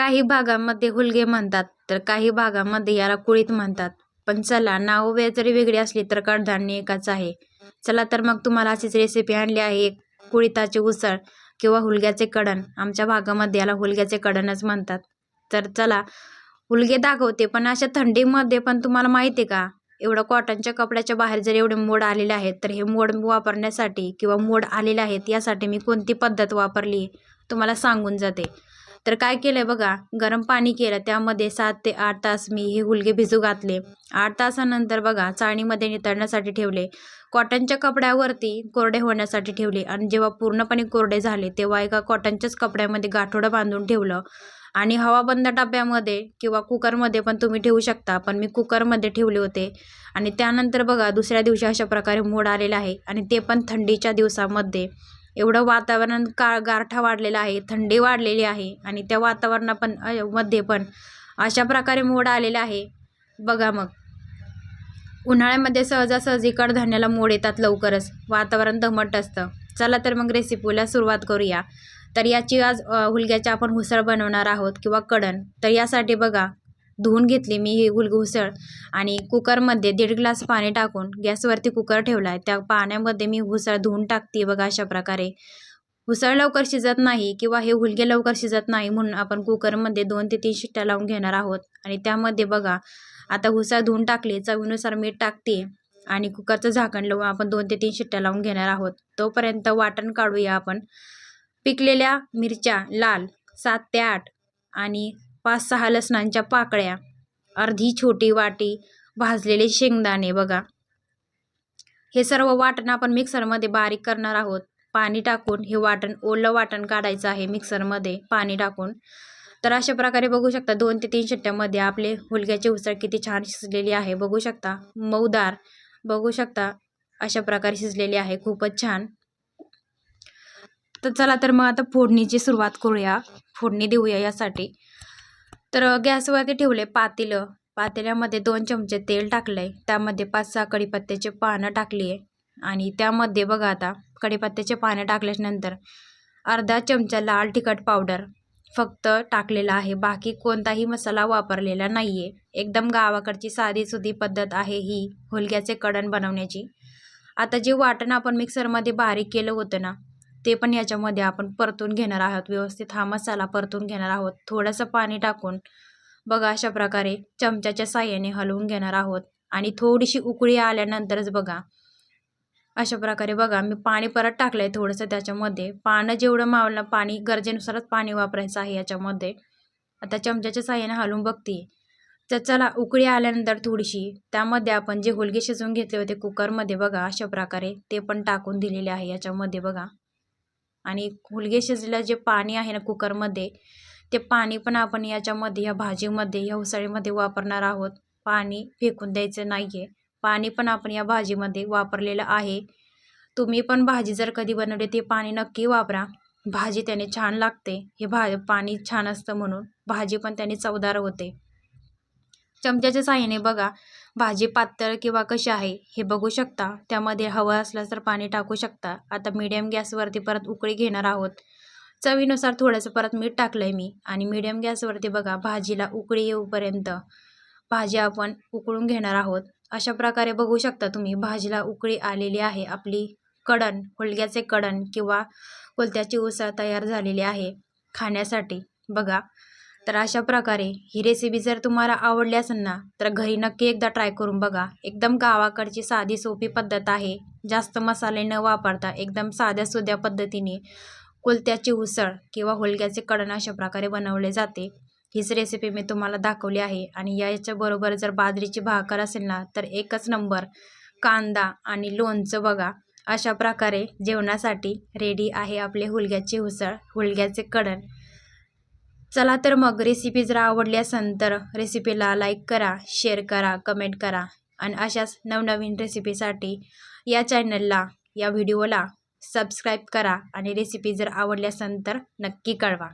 काही भागांमध्ये हुलगे म्हणतात तर काही भागांमध्ये याला कुळीत म्हणतात. पण चला नाव वेळ जरी वेगळी असली तर कडधान्य एकाच आहे. चला तर मग तुम्हाला अशीच रेसिपी आणली आहे एक कुळीताची उसळ किंवा हुलग्याचे कडण. आमच्या भागामध्ये याला हुलग्याचे कडणच म्हणतात. तर चला हुलगे दाखवते पण अशा थंडीमध्ये पण तुम्हाला माहिती आहे का? एवढं कॉटनच्या कपड्याच्या बाहेर जर एवढे मोड आलेले आहेत तर हे मोड वापरण्यासाठी किंवा मोड आलेले आहेत यासाठी मी कोणती पद्धत वापरली तुम्हाला सांगून जाते. तर काय केलं आहे बघा गरम पाणी केलं त्यामध्ये सात ते आठ तास मी हे हुलगे भिजू घातले. आठ तासानंतर बघा चाळणीमध्ये नितळण्यासाठी ठेवले. कॉटनच्या कपड्यावरती कोरडे होण्यासाठी ठेवले आणि जेव्हा पूर्णपणे कोरडे झाले तेव्हा एका कॉटनच्याच कपड्यामध्ये गाठोडं बांधून ठेवलं. आणि हवाबंद डब्यामध्ये किंवा कुकरमध्ये पण तुम्ही ठेवू शकता पण मी कुकरमध्ये ठेवले होते. आणि त्यानंतर बघा दुसऱ्या दिवशी अशा प्रकारे मोड आलेला आहे आणि ते पण थंडीच्या दिवसामध्ये. एवढं वातावरण का गारठा वाढलेला आहे थंडी वाढलेली आहे आणि त्या वातावरणा पण मध्ये पण अशा प्रकारे मोड आलेला आहे. बघा मग. उन्हाळ्यामध्ये सहजासहजी कडधान्याला मोड येतात लवकरच. वातावरण दमट असतं. चला तर मग रेसिपीला सुरुवात करूया. तर याची आज हुलग्याची आपण उसळ बनवणार आहोत किंवा कडण. तर यासाठी बघा धुवून घेतली मी ही हुलघुसळ आणि कुकरमध्ये दीड ग्लास पाणी टाकून गॅसवरती कुकर ठेवला आहे त्या पाण्यामध्ये मी उसळ धुवून टाकते बघा अशा प्रकारे. उसळ लवकर शिजत नाही किंवा हे हुलगे लवकर शिजत नाही म्हणून आपण कुकरमध्ये दोन ते तीन शिट्ट्या लावून घेणार आहोत. आणि त्यामध्ये बघा आता उसळ धुवून टाकली चवीनुसार मीठ टाकते आणि कुकरचं झाकण लावून आपण दोन ते तीन शिट्ट्या लावून घेणार आहोत. तोपर्यंत वाटण काढूया आपण. पिकलेल्या मिरच्या लाल सात ते आठ आणि पाच सहा लसणांच्या पाकळ्या अर्धी छोटी वाटी भाजलेले शेंगदाणे बघा. हे सर्व वाटण आपण मिक्सरमध्ये बारीक करणार आहोत. पाणी टाकून हे वाटण ओलं वाटण काढायचं आहे मिक्सरमध्ये पाणी टाकून. तर अशा प्रकारे बघू शकता दोन ते तीन शिट्ट्यामध्ये आपले हुलग्याची उसळ किती छान शिजलेली आहे. बघू शकता मऊदार. बघू शकता अशा प्रकारे शिजलेली आहे. खूपच छान. तर चला तर मग आता फोडणीची सुरुवात करूया. फोडणी देऊया यासाठी. तर गॅसवरती ठेवले पातेलं. पातेल्यामध्ये दोन चमचे तेल टाकलं आहे त्यामध्ये पाच सहा कढीपत्त्याचे पानं टाकली आहे. आणि त्यामध्ये बघा आता कढीपत्त्याचे पानं टाकल्यानंतर अर्धा चमचा लाल तिखट पावडर फक्त टाकलेला आहे. बाकी कोणताही मसाला वापरलेला नाही आहे एकदम गावाकडची साधी सुधी पद्धत आहे ही हुलग्याचे कडण बनवण्याची. आता जे वाटण आपण मिक्सरमध्ये बारीक केलं होतं ना ते पण याच्यामध्ये आपण परतून घेणार आहोत व्यवस्थित हा मसाला परतून घेणार आहोत. थोडंसं पाणी टाकून बघा अशा प्रकारे चमच्याच्या साह्याने हलवून घेणार आहोत. आणि थोडीशी उकळी आल्यानंतरच बघा अशा प्रकारे बघा मी पाणी परत टाकलं आहे थोडंसं त्याच्यामध्ये. पानं जेवढं मावलं पाणी गरजेनुसारच पाणी वापरायचं आहे याच्यामध्ये. आता चमच्याच्या साह्याने हलवून बघते. तर चला उकळी आल्यानंतर थोडीशी त्यामध्ये आपण जे हुलगे शिजवून घेतले होते कुकरमध्ये बघा अशा प्रकारे ते पण टाकून दिलेले आहे याच्यामध्ये बघा. आणि हुलगे शिजलेलं जे पाणी आहे ना कुकरमध्ये ते पाणी पण आपण याच्यामध्ये या भाजीमध्ये या उसळीमध्ये वापरणार आहोत. पाणी फेकून द्यायचं नाही आहे पाणी पण आपण या भाजीमध्ये वापरलेलं आहे. तुम्ही पण भाजी जर कधी बनवली ते पाणी नक्की वापरा. भाजी त्याने छान लागते. हे भा पाणी छान असतं म्हणून. भाजी पण त्याने चवदार होते. चमच्याच्या साह्याने बघा भाजी पातळ किंवा कशी आहे हे बघू शकता. त्यामध्ये हवं असल्यास तर पाणी टाकू शकता. आता मीडियम गॅसवरती परत उकळी घेणार आहोत. चवीनुसार थोडंसं परत मीठ टाकलं आहे मी. आणि मीडियम गॅसवरती बघा भाजीला उकळी येऊपर्यंत भाजी आपण उकळून घेणार आहोत. अशा प्रकारे बघू शकता तुम्ही भाजीला उकळी आलेली आहे. आपली कडण हुलग्याचे कडण किंवा कोलत्याची उसळ तयार झालेली आहे खाण्यासाठी. बघा तर अशा प्रकारे ही रेसिपी जर तुम्हाला आवडली असेल ना तर घरी नक्की एकदा ट्राय करून बघा. एकदम गावाकडची साधी सोपी पद्धत आहे. जास्त मसाले न वापरता एकदम साध्या सुध्या पद्धतीने कुलत्याची उसळ किंवा हुलग्याचे कडण अशा प्रकारे बनवले जाते. हीच रेसिपी मी तुम्हाला दाखवली आहे. आणि याच्याबरोबर जर बाजरीची भाकर असेल ना तर एकच नंबर कांदा आणि लोणचं बघा. अशा प्रकारे जेवणासाठी रेडी आहे आपले हुलग्याची उसळ हुलग्याचे कडण. चला तर मग रेसिपी जर आवडली असेल तर रेसिपीला लाईक करा शेअर करा कमेंट करा. आणि अशाच नवनवीन रेसिपीसाठी या चॅनलला या व्हिडिओला सबस्क्राईब करा. आणि रेसिपी जर आवडली असेल तर नक्की कळवा.